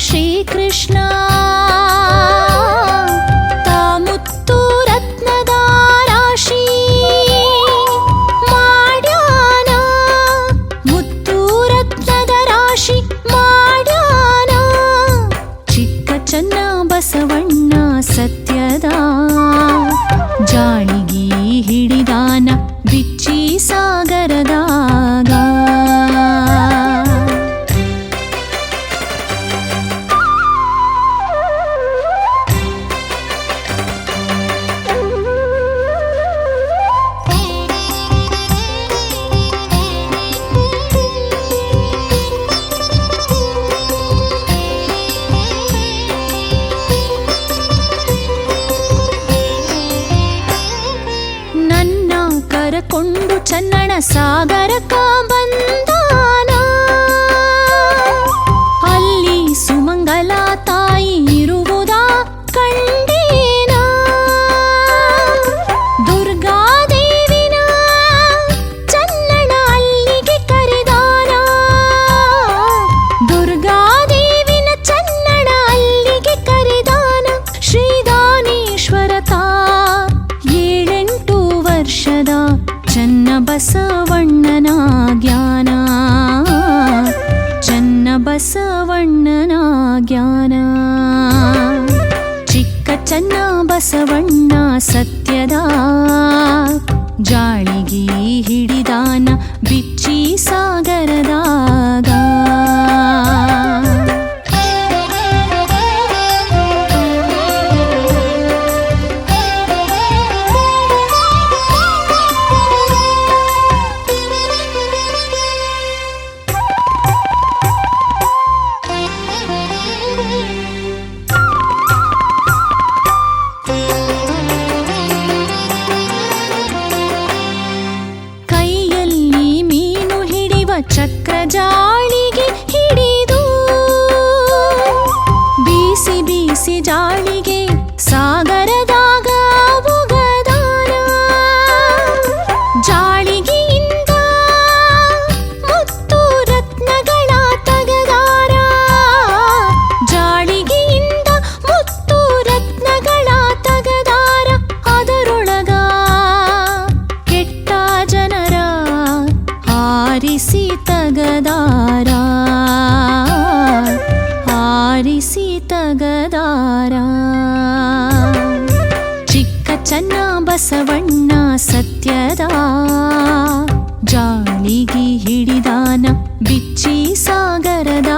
श्रीकृष्णा। ಬಸವಣ್ಣನ ಜ್ಞಾನ. ಚಿಕ್ಕ ಚನ್ನ ಬಸವಣ್ಣ ಸತ್ಯದ ಜಾಳಿಗೆ ಹಿಡಿದಾನ ಬಿಚ್ಚಿ ಸಾಗರದಾಗ ಬಸವಣ್ಣ ಸತ್ಯದ ಜಾಳಿಗೆ ಹಿಡಿದಾನ ಬಿಚ್ಚಿ ಸಾಗರದ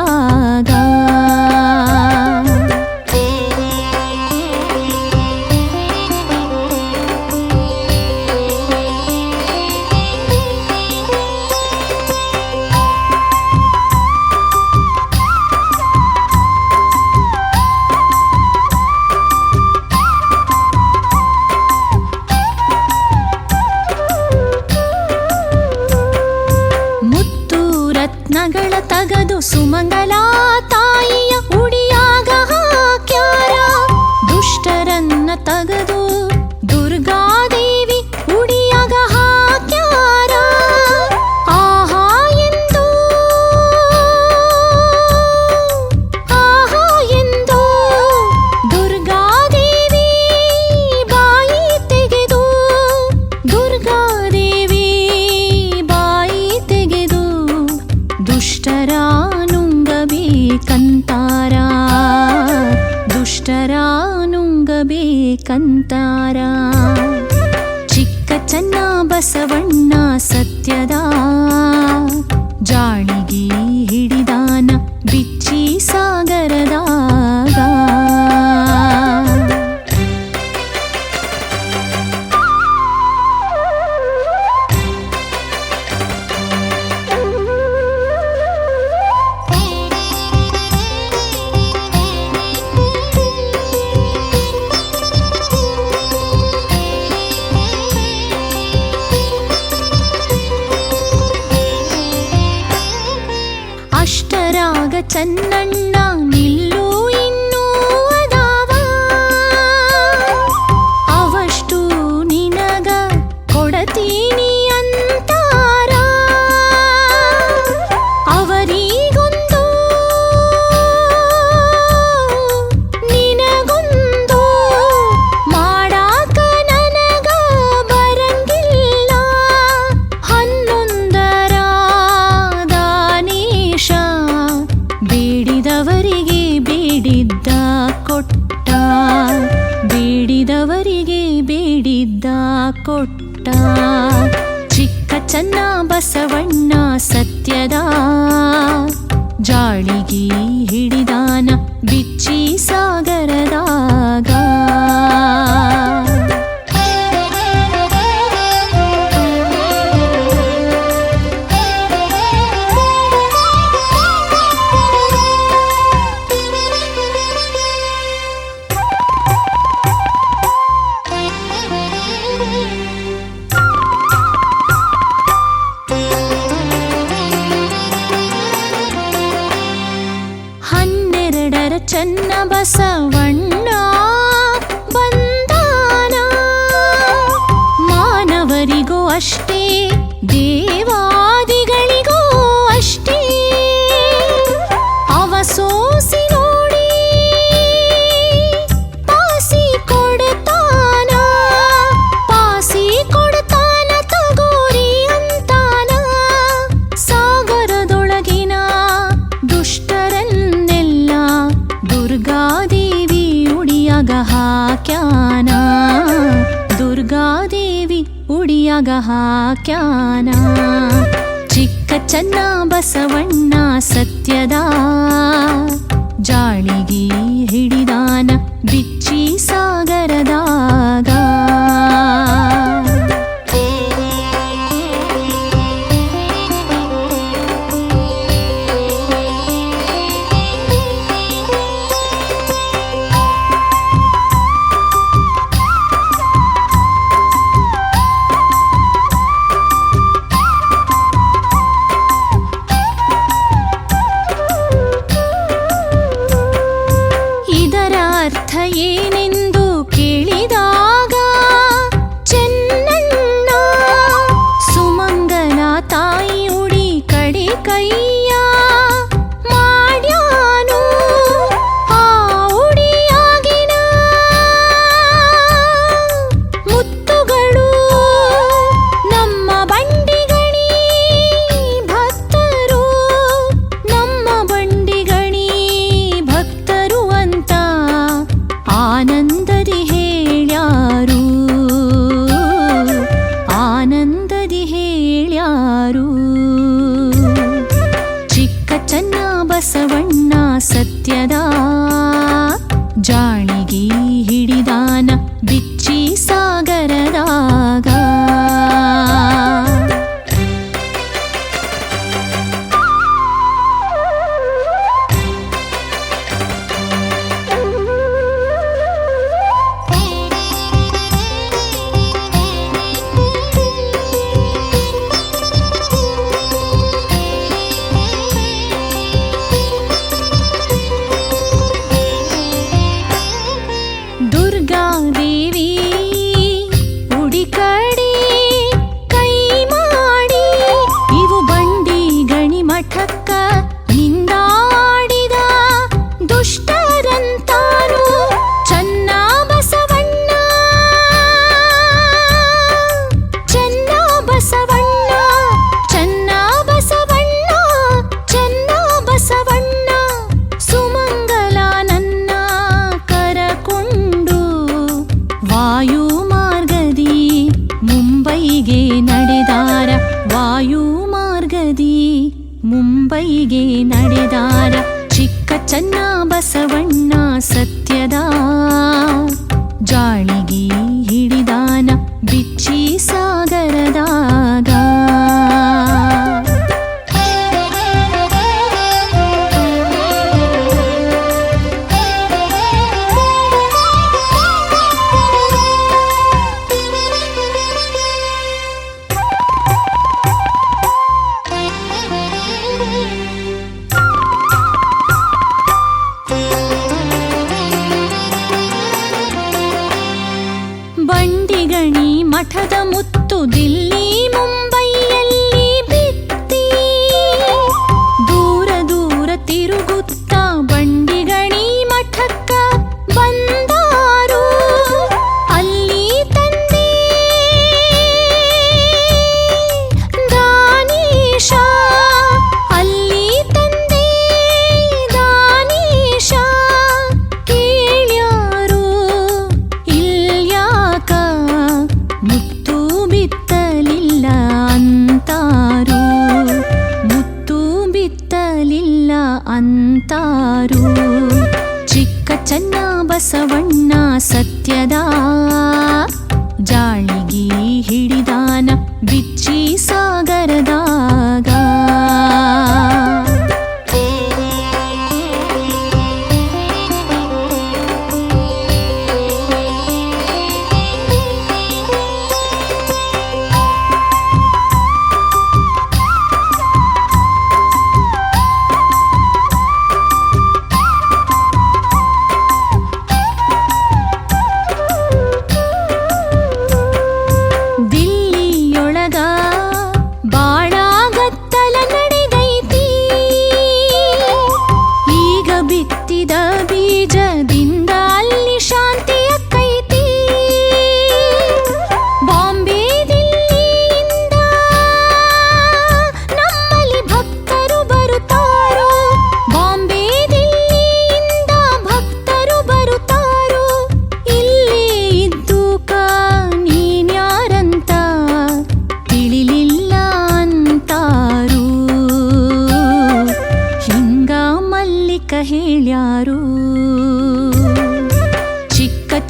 ಕೊಟ್ಟ ಚಿಕ್ಕ ಚನ್ನ ಬಸವಣ್ಣ ಸತ್ಯದ ಜಾಳಿಗೆ ಹಿಡಿದಾನ ಚನ್ನ ಬಸವ ಹಾಕ್ಯಾನ? ಚಿಕ್ಕ ಚನ್ನ ಬಸವಣ್ಣ ಸತ್ಯದ. ಜಾಳಿಗೆ ಹಿಡಿದಾನ ಬಿಚ್ಚಿ ಸಾಗರದಾಗ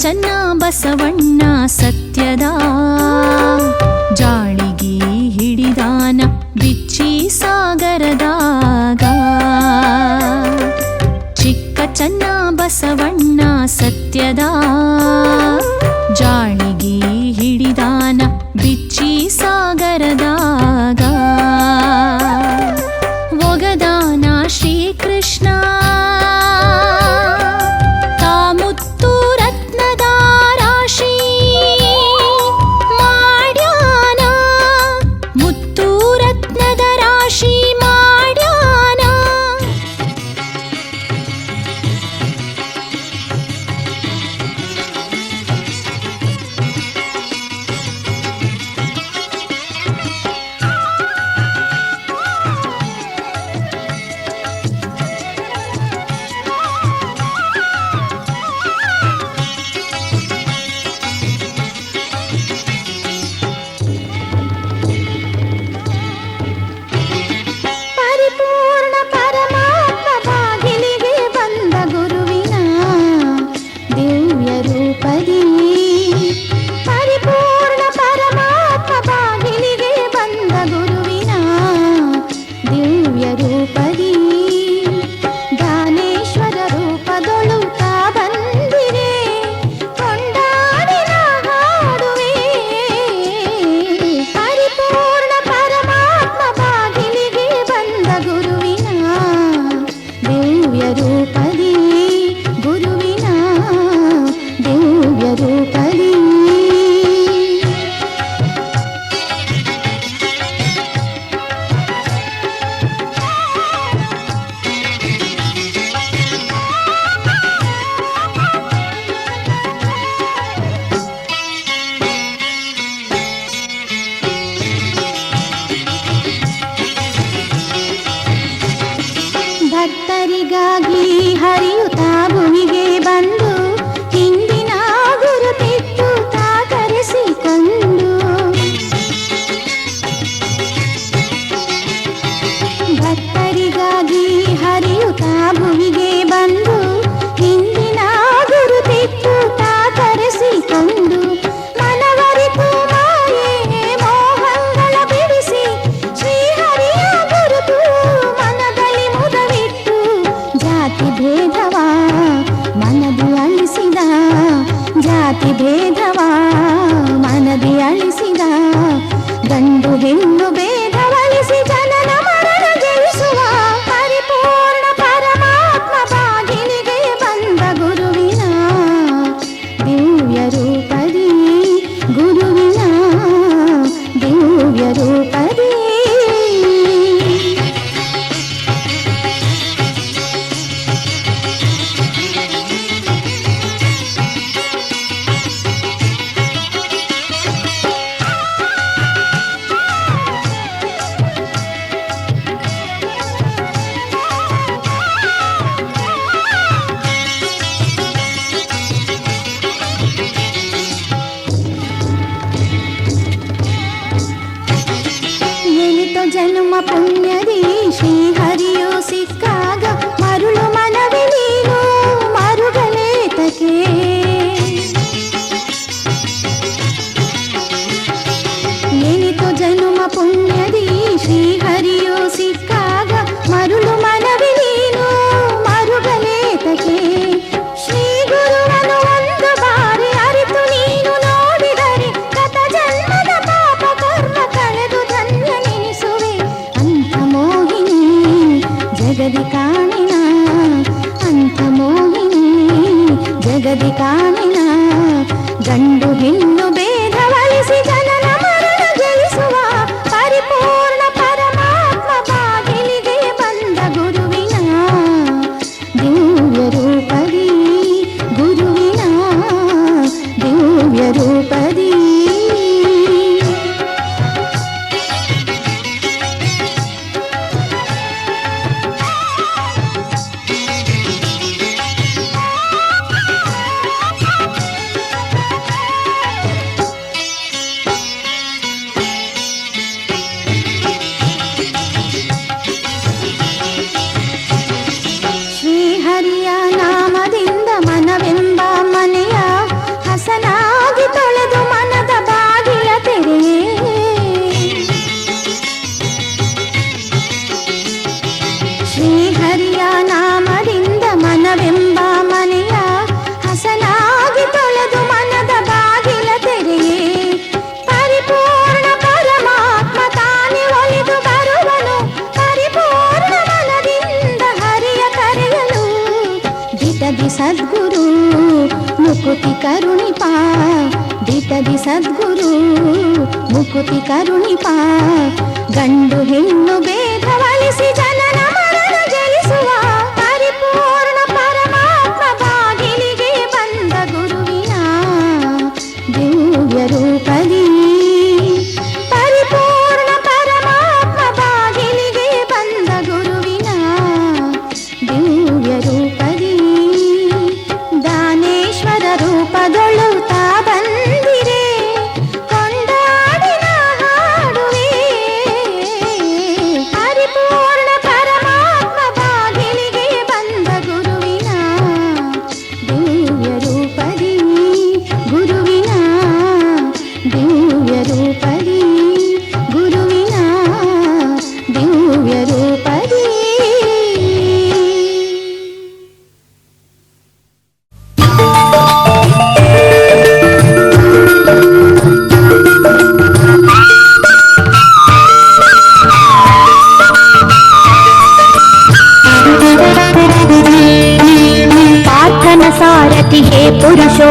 ಚನ್ನ ಬಸವಣ್ಣ ಸತ್ಯದ. ಜಾಳಿಗೆ ಹಿಡಿದಾನ ಬಿಚ್ಚಿ ಸಾಗರದಾಗ ಚಿಕ್ಕ ಚನ್ನ ಬಸವಣ್ಣ ಸತ್ಯದಾ. ಶ್ರೀಹರಿಯ ನಾಮದಿಂದ ಮನವೆಂಬ ಮನೆಯ ಹಸನಾಗಿ ತೊಳೆದು ಮನದ ಬಾಗಿಲ ತೆರೆಯೇ ಪರಿಪೂರ್ಣ ಪರಮಾತ್ಮ ತಾನೇ ಒಲಿದು ಬರುವನು ಪರಿಪೂರ್ಣ ಮನದಿಂದ ಹರಿಯ ಕರೆಯಲು ದಿಟದಿ ಸದ್ಗುರು ಮುಕುತಿ ಕರುಣಿಪ ದಿಟದಿ ಸದ್ಗುರು ಮುಕುತಿ ಕರುಣಿಪ ಗಂಡು ಹೆಣ್ಣು ಭೇದವಳಿಸಿ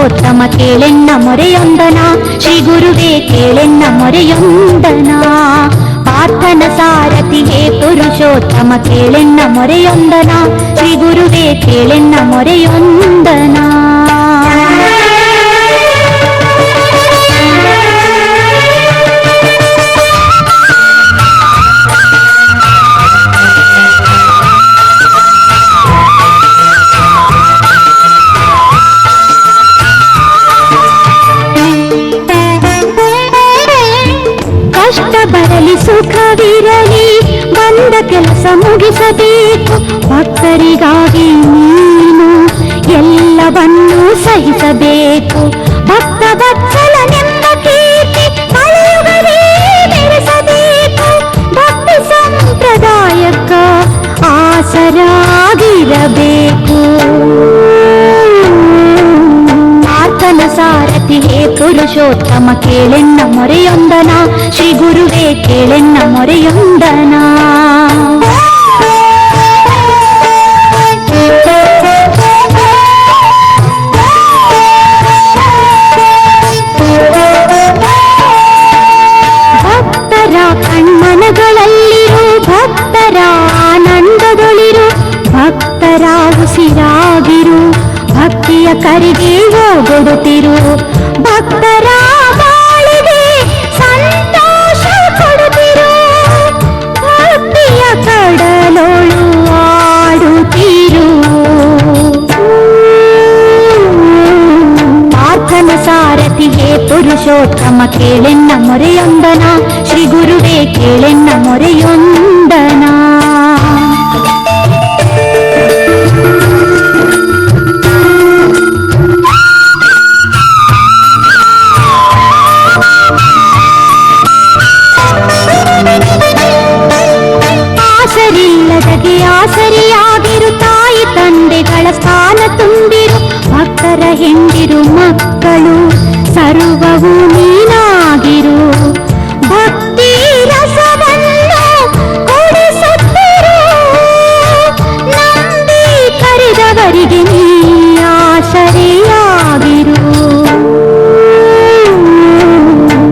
ಪುರುಷೋತ್ತಮ ಕೇಳೆನ್ನ ಮೊರೆಯೊಂದನ. ಶ್ರೀ ಗುರುವೇ ಕೇಳೆನ್ನ ಮೊರೆಯೊಂದನ. ಪಾರ್ಥನ ಸಾರಥಿ ಹೇ ಪುರುಷೋತ್ತಮ ಕೇಳೆನ್ನ ಮೊರೆಯೊಂದನ. ಶ್ರೀ ಗುರುವೇ ಕೇಳೆನ್ನ ಮೊರೆಯೊಂದನ. ಸುಖವಿರಲಿ ಬಂದ ಕೆಲಸ ಮುಗಿಸಬೇಕು ಭಕ್ತರಿಗಾಗಿ ನೀನು ಎಲ್ಲವನ್ನೂ ಸಹಿಸಬೇಕು. ಭಕ್ತ ವತ್ಸಲನೆಂಬ ಪುರುಷೋತ್ತಮ ಕೇಳೆನ್ನ ಮೊರೆಯೊಂದನ. ಶ್ರೀ ಗುರುವೇ ಕೇಳೆನ್ನ ಮೊರೆಯೊಂದನ. ಭಕ್ತರ ಕಣ್ಮನಗಳಲ್ಲಿರು, ಭಕ್ತರ ಆನಂದದೊಳಿರು, ಭಕ್ತರ ಉಸಿರಾಗಿರು. ಭಕ್ತಿಯ ಕರಿಗೆ ಹೋಗೊಡುತ್ತಿರು. ಸುಂದರ ಹೆಂಡಿರು ಮಕ್ಕಳು, ಸರ್ವವು ನೀನಾಗಿರು. ಭಕ್ತಿ ಕರೆದವರಿಗೆ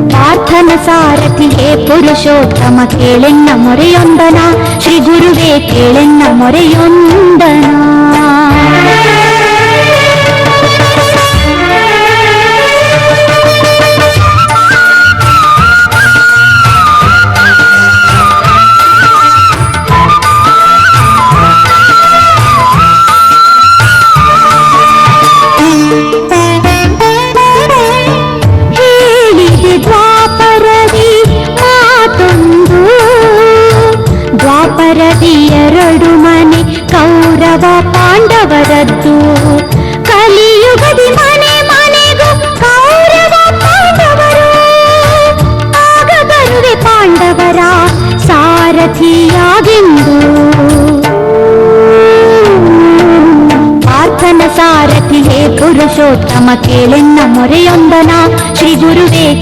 ಪ್ರಾರ್ಥನ ಸಾರಥಿಯೇ ಪುರುಷೋತ್ತಮ ಕೇಳೆನ್ನ ಮೊರೆಯೊಂದನ, ಶ್ರೀ ಗುರುವೇ ಕೇಳೆನ್ನ ಮೊರೆಯೊಂದನ.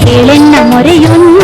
ಗುರುವೇ ಕೇಳೆನ್ನ